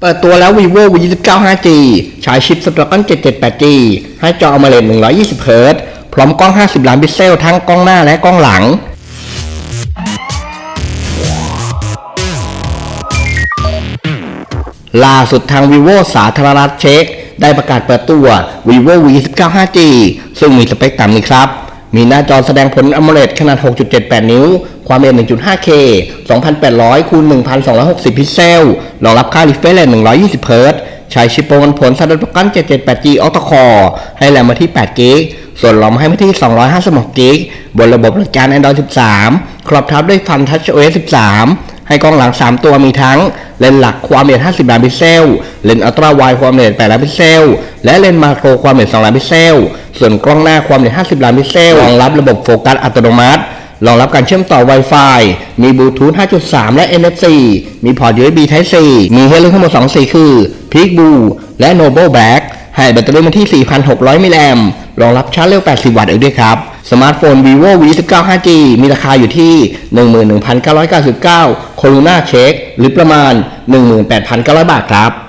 เปิดตัวแล้ว vivo v 2 9 5G ใช้ชิป Snapdragon 778G ให้จอ AMOLED 120เฮิรตซ์พร้อมกล้อง 50 ล้านพิกเซล ทั้งกล้องหน้าและกล้องหลัง ล่าสุดทาง vivo สาธารณรัฐเช็กได้ประกาศเปิดตัว vivo v 2 9 5G ซึ่งมีสเปคต่ำนี้ครับ มีหน้าจอแสดงผล AMOLED ขนาด 6.78 นิ้ว ความละเอียด 1.5K 2800คูณ1260 พิกเซล รองรับค่า refresh rate 120 เฮิรตซ์ใช้ชิปโปรมวลผล Snapdragon 778G Octa Core ให้แรมมาที่ 8 g b ส่วนรอมให้มาที่ 256 g b บนระบบหลักการ Android 13 ครอบทับด้วยฟัน Touch OS 13 ให้กล้องหลัง 3 ตัวมีทั้ง เลนส์หลักความละเอียด 50 ล้านพิกเซล เลนส์อัลตร้าไวด์ความละเอียด 8 ล้านพิกเซล และเลนส์มาโครความละเอียด 2 ล้านพิกเซล ส่วนกล้องหน้าความละเอียด 50 ล้านพิกเซล รองรับระบบโฟกัสอัตโนมัติ รองรับการเชื่อมต่อ Wi-Fi มีบลูทูธ 5.3 และ NFC มีพอร์ต USB Type C มีให้เลือกทั้งหมด 2 สีคือ Peak Blue และ Noble Black ให้แบตเตอรี่มาที่ 4,600 มิลลิแอมป์ รองรับชาร์จเร็ว 80 วัตต์อีกด้วยครับ สมาร์ทโฟน vivo v 1 9 5G มีราคาอยู่ที่ 11,999โคโรนาเช็คหรือประมาณ 18,900 บาทครับ